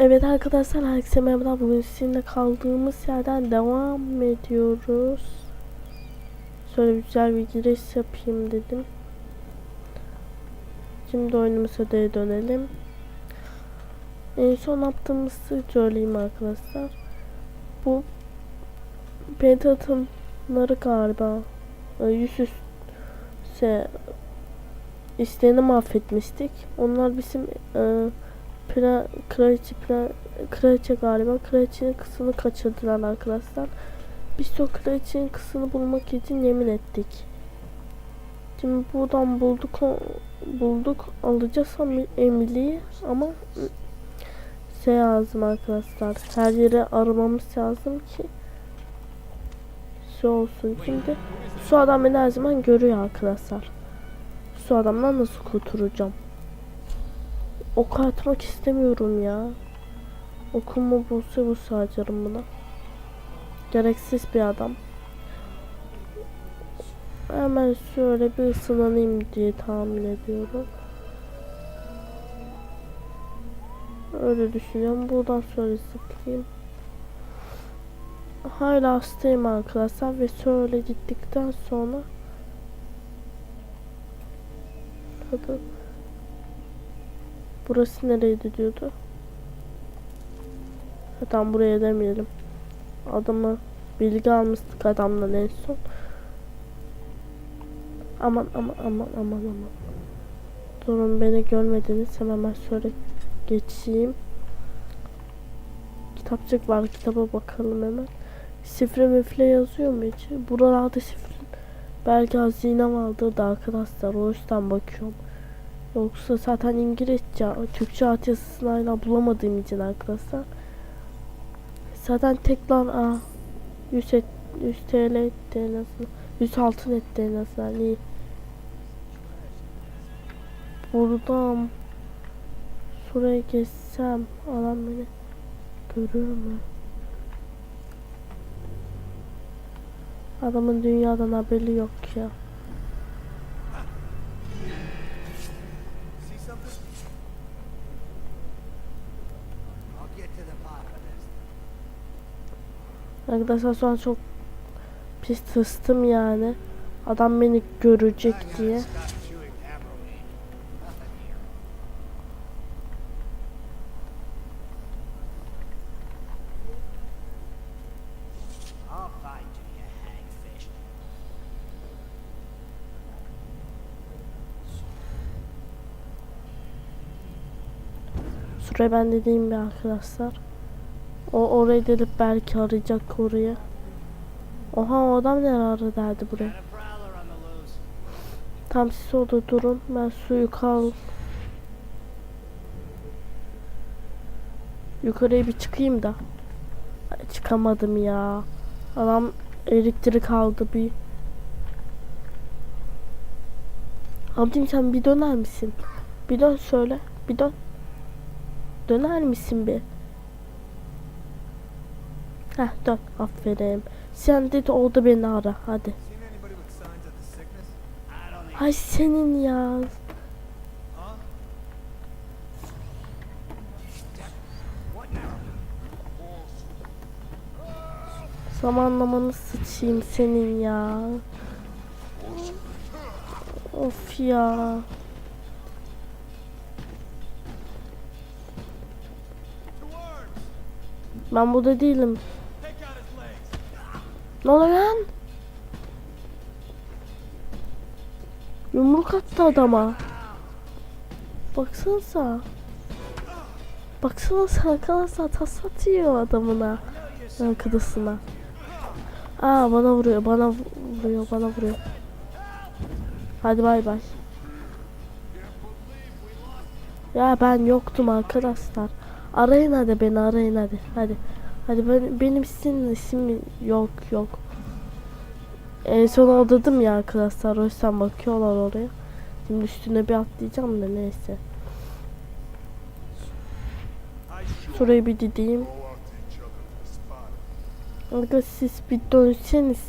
Evet arkadaşlar herkese merhaba. Bugün sizinle kaldığımız yerden devam ediyoruz. Şöyle güzel bir giriş yapayım dedim. Şimdi oyunumuza geri dönelim. En son yaptığımızı söyleyeyim arkadaşlar. Bu penta atımları galiba e, yüz üste isteğini mahvetmiştik. Onlar bizim e, Pra, kraliçe, pra, kraliçe galiba. Kraliçenin kızını kaçırdılar arkadaşlar. Biz o kraliçenin kızını bulmak için yemin ettik. Şimdi buradan bulduk bulduk alacağız Emily'yi ama şey lazım arkadaşlar. Her yere aramamız lazım ki şey olsun. Şimdi su adam beni her zaman görüyor arkadaşlar. Su adamdan nasıl kurtulacağım? Ok atmak istemiyorum ya. Okumu bulsa bu harcarım buna. Gereksiz bir adam. Hemen şöyle bir ısınanayım diye tahmin ediyorum. Öyle düşünüyorum. Buradan şöyle zıplayayım. Hala hastayım arkadaşlar ve şöyle gittikten sonra Hadi. Burası nereydi diyordu. Ha, Tamam buraya demeyelim. Adamı bilgi almıştık adamdan en son. Aman aman aman aman aman. Durun beni görmediniz. Hemen şöyle geçeyim. Kitapçık var. Kitaba bakalım hemen. Şifre mifre yazıyor mu hiç? Buralarda şifre belki hazine vardır da arkadaşlar. O yüzden bakıyorum. Yoksa zaten İngilizce, Türkçe altyazısını hala bulamadığım için arkadaşlar. Zaten tekrar a 100, et, 100 TL etti en azından. 100 altın etti en azından. İyi. Buradan şuraya geçsem adam beni görür mü? Adamın dünyadan haberi yok ya. Arkadaşlar şu an çok pis tırstım yani. Adam beni görecek diye. Şuraya ben dediğim bir arkadaşlar. O oraya delip belki arayacak oraya. Oha o adam ne aradı derdi buraya. Tam siz orada durun. Ben suyu kal. Yukarıya bir çıkayım da. Ay, çıkamadım ya. Adam elektrik aldı bir. Abicim sen bir döner misin? Bir dön söyle. Bir dön. Döner misin bir? Heh dön. Aferin. Sen de orada beni ara. Hadi. Ay senin ya. Zamanlamanı sıçayım senin ya. Of ya. Ben burada değilim. Ne oluyor lan? Yumruk attı adama. Baksanıza. Baksanıza arkadaşlar tas atıyor adamına. Arkadaşına. Aa bana vuruyor, bana vuruyor, bana vuruyor. Hadi bay bay. Ya ben yoktum arkadaşlar. Arayın hadi beni arayın hadi. Hadi. Hadi ben, benim sizin isim yok yok. En son odadım ya arkadaşlar. O yüzden bakıyorlar oraya. Şimdi üstüne bir atlayacağım da neyse. Şurayı bir dideyim. Arkadaşlar siz bir dönseniz.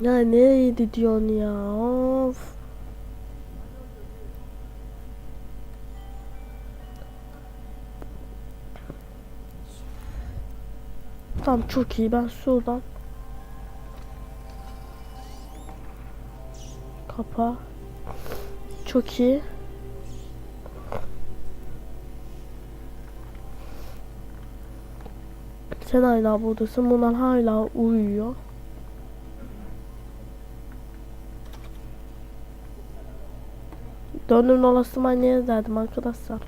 Ya nereye gidiyorsun ya? Of. Tamam çok iyi. Ben şuradan Kapa. Çok iyi. Sen hala buradasın. Bunlar hala uyuyor. Döndüm dolaştım anneye derdim arkadaşlar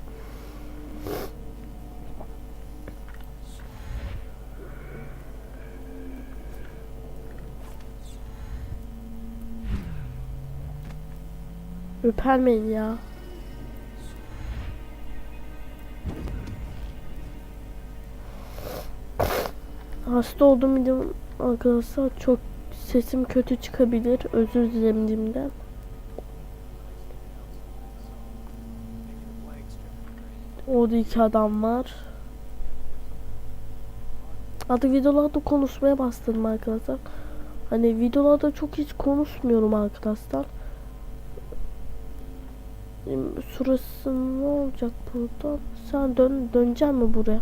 Öpermeyin ya. Hasta olduğum için arkadaşlar çok sesim kötü çıkabilir. Özür dilerim dimden. Orada iki adam var. Artık videolarda konuşmaya başladım arkadaşlar. Hani videolarda çok hiç konuşmuyorum arkadaşlar. Em, Şurası ne olacak burada? Sen dön döneceksin mi buraya?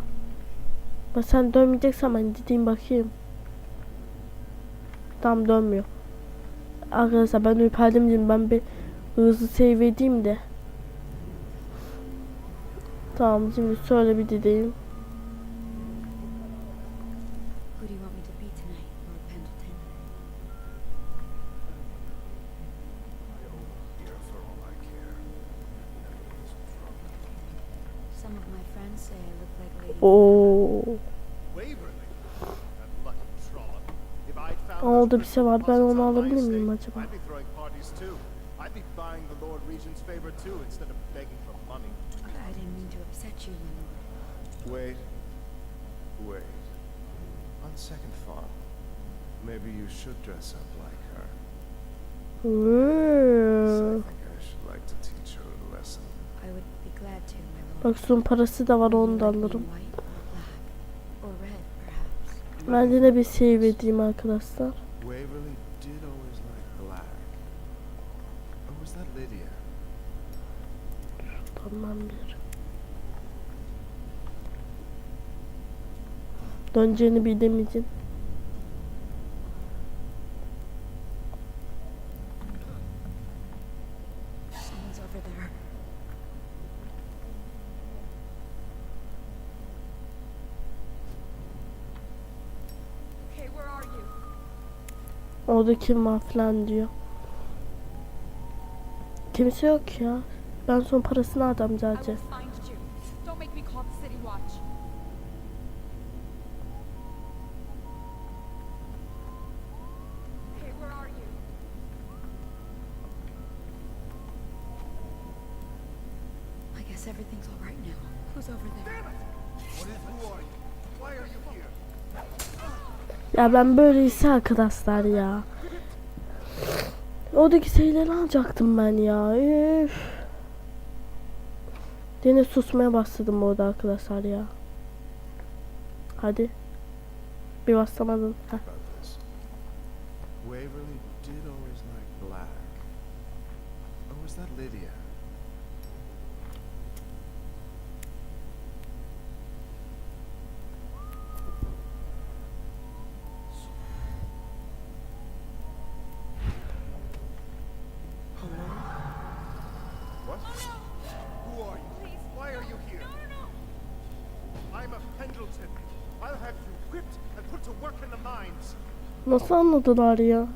Bak sen dönmeyeceksen ben gideyim bakayım. Tam dönmüyor. Arkadaşlar ben ürperdim dedim ben bir hızlı save edeyim de. Tamam şimdi şöyle bir gideyim. Didn't mean to upset you, my lord. Wait. Wait. On second thought, maybe you should dress up like her. So I Oo. think I should like to teach her a lesson. I would be glad to, my lord. Bak son parası da var onu da alırım. Ben yine bir save edeyim arkadaşlar. Waverly did always like black. Or was that Lydia? Tamam bir. Döneceğini bildiğim. Someone's over there. Okay, where are you? Orada kim var falan diyor. Kimse yok ya. Ben son parasını adam zaten. find you. Don't make me call the city watch. Okay, where are you? I guess everything's all right now. Who's over there? What is who are you? Why are you here? Ya ben böyleyse arkadaşlar ya. Oradaki şeyleri alacaktım ben ya. Üf. Yine susmaya başladım orada arkadaşlar ya. Hadi. Bir basamadın. Heh. Waverly did always like black. Or was that Lydia? Nasıl anladılar ya?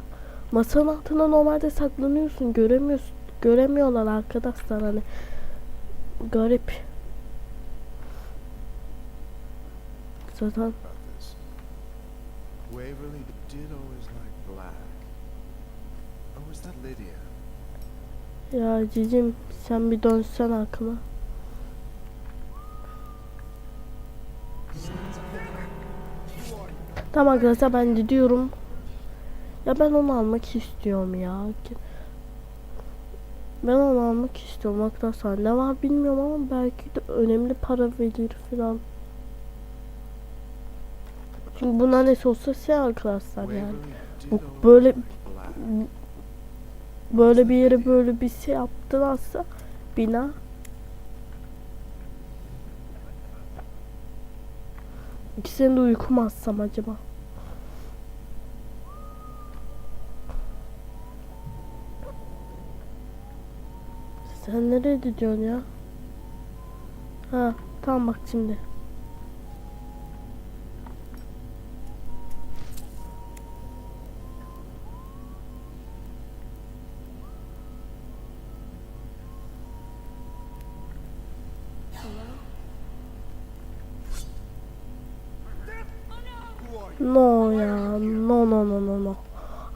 Masanın altına normalde saklanıyorsun. Göremiyorsun. Göremiyorlar arkadaşlar hani. Garip. Zaten. Waverly did always like black. Or was that Lydia? ya cicim sen bir dönsen arkana. Tamam arkadaşlar ben gidiyorum. Ya ben onu almak istiyorum ya. Ben onu almak istiyorum arkadaşlar. Ne var bilmiyorum ama belki de önemli para verir falan. Çünkü bunlar ne sosyal arkadaşlar yani. Bu böyle böyle bir yere böyle bir şey yaptılarsa bina İkisini de uyku mu atsam acaba? Sen nereye gidiyorsun ya? Ha, tamam bak şimdi.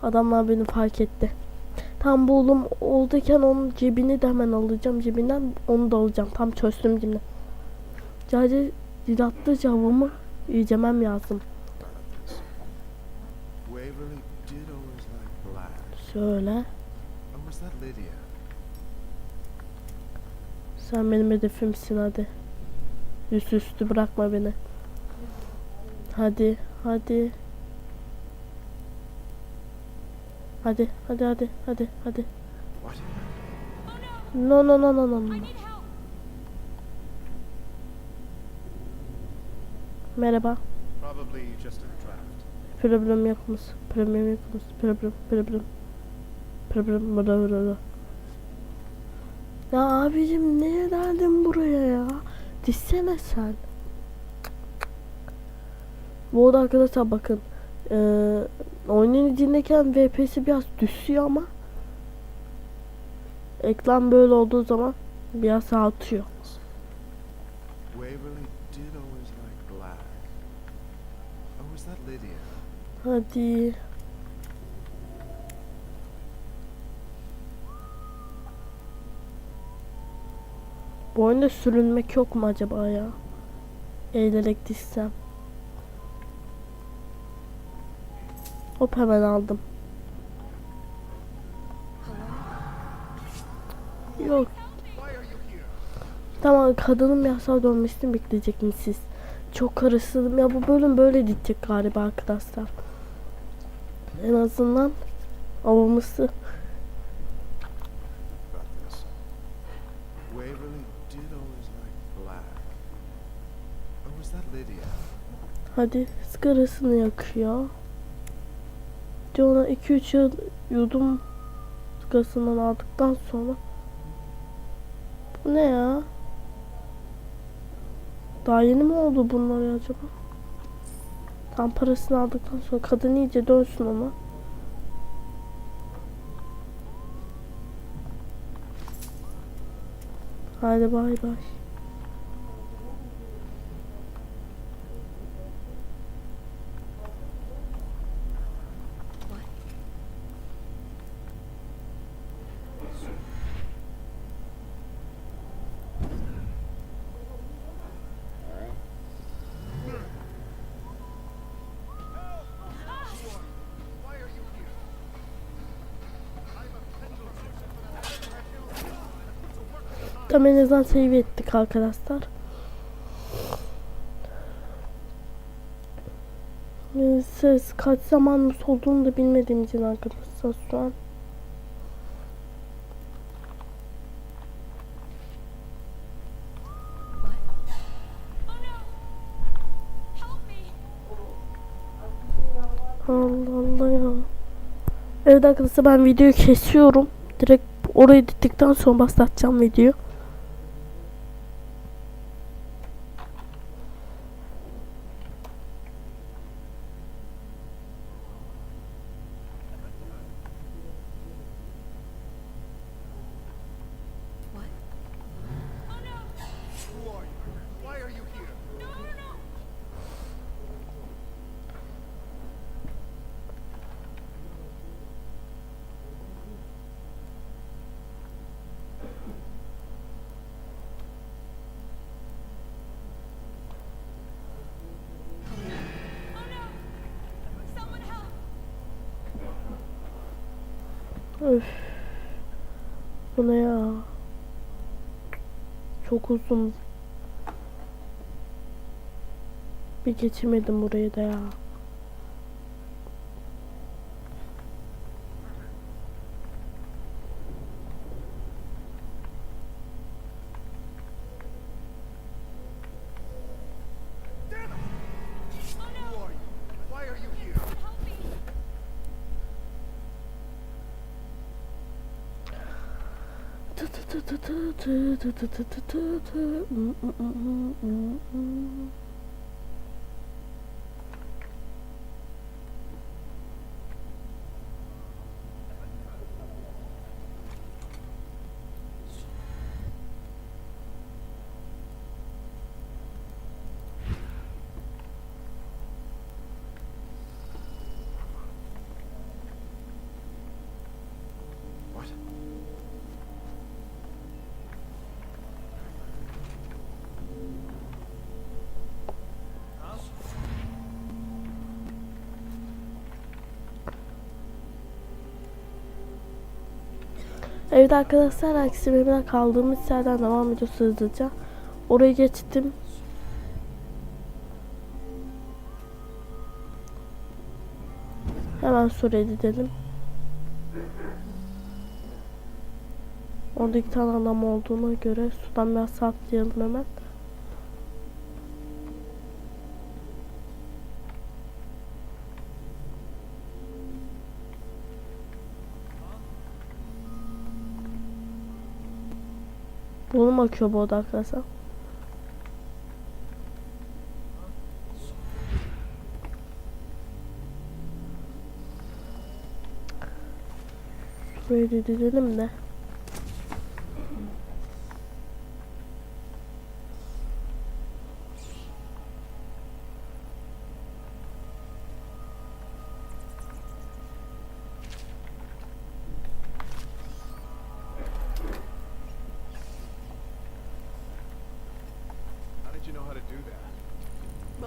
Adamlar beni fark etti. Tam bu oğlum oradayken onun cebini de hemen alacağım. Cebinden onu da alacağım. Tam çözdüm cebini. Sadece dilattı cevabımı yiyeceğim lazım. Lydia? Sen benim hedefimsin hadi. Üst üstü bırakma beni. Hadi, hadi. Hadi, hadi, hadi, hadi, hadi. What? No, no, no, no, no. no. Merhaba. Probably just a draft. Problem yapmış. Problem yapmış. Problem, problem. Problem, bla bla. Ya abicim niye geldin buraya ya? Dişsene sen. Bu arada arkadaşlar bakın. Eee oyunun içindeyken VPS'i biraz düşüyor ama ekran böyle olduğu zaman biraz artıyor. Lydia? Hadi. Bu oyunda sürünmek yok mu acaba ya? Eğilerek dizsem. Hop hemen aldım. Yok. Tamam kadının yasal dönmesini bekleyecek misiniz? Çok karıştırdım. Ya bu bölüm böyle gidecek galiba arkadaşlar. En azından avımızı hadi sigarasını yakıyor. De ona 2-3 yıl yudum sigarasından aldıktan sonra bu ne ya? Daha yeni mi oldu bunlar ya acaba? Tam parasını aldıktan sonra kadın iyice dönsün ona. Hadi bay bay. Tam en save ettik arkadaşlar. Ee, Ses kaç zaman olduğunu da bilmediğim için arkadaşlar şu an. Allah Allah ya. Evet arkadaşlar ben videoyu kesiyorum. Direkt orayı dittikten sonra başlatacağım videoyu. What? Oh no! Who are you? Why are you here? No, no, no! Oh no! Someone help! Öf. Bu ne ya? Çok uzun. Bir geçemedim burayı da ya. Mm-mm-mm-mm-mm-mm. Evet arkadaşlar aksi memnun kaldığımız yerden devam ediyoruz hızlıca. Oraya geçtim. Hemen soruya gidelim. Orada tane adam olduğuna göre sudan biraz atlayalım hemen. Mu akıyor bu oda arkadaşlar? Böyle dizelim de.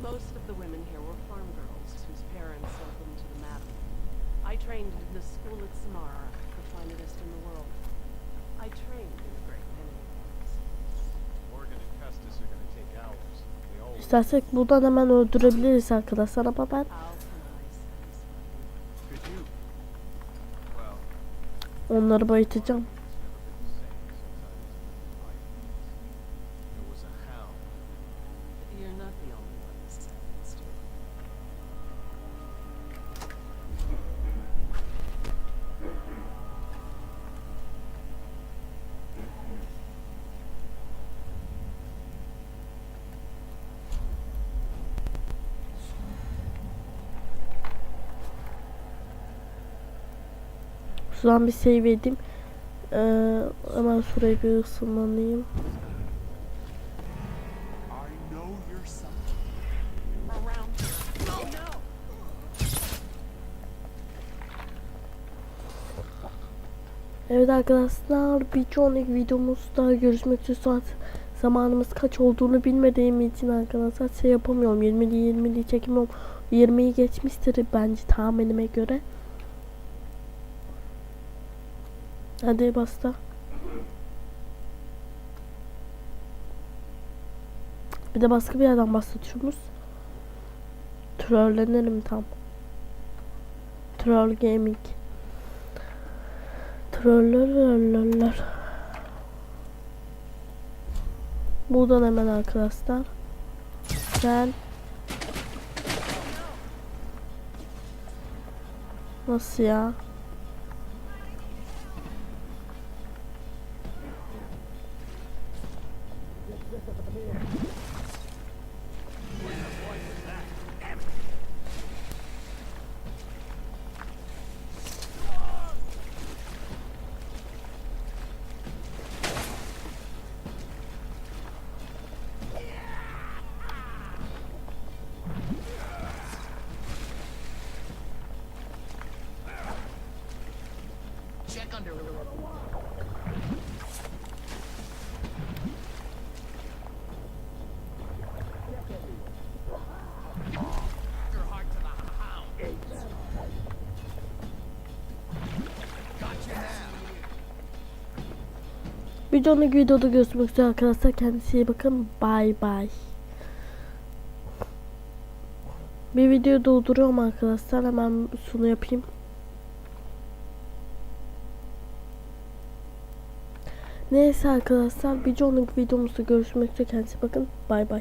Most of the women here were farm girls whose parents sent them to the madam. I trained in the school at Samara, the finest in the world. I trained in a great many things. Morgan and Custis are gonna take hours. İstersek buradan hemen öldürebiliriz arkadaşlar ama ben onları bayıtacağım. never been the Şuradan bir save edeyim. Ee, hemen şuraya bir no! Evet arkadaşlar bir sonraki videomuzda görüşmek üzere saat zamanımız kaç olduğunu bilmediğim için arkadaşlar şey yapamıyorum 20'li 20'li çekemiyorum 20'yi geçmiştir bence tahminime göre hadi basta bir de başka bir yerden başlatıyoruz trollenirim tam troll gaming Troller Buradan hemen arkadaşlar. Gel. Nasıl ya? Bir sonraki videoda görüşmek üzere arkadaşlar. Kendinize iyi bakın. Bay bay. Bir video dolduruyorum arkadaşlar. Hemen şunu yapayım. Neyse arkadaşlar. Bir sonraki videomuzda görüşmek üzere. Kendinize bakın. Bay bay.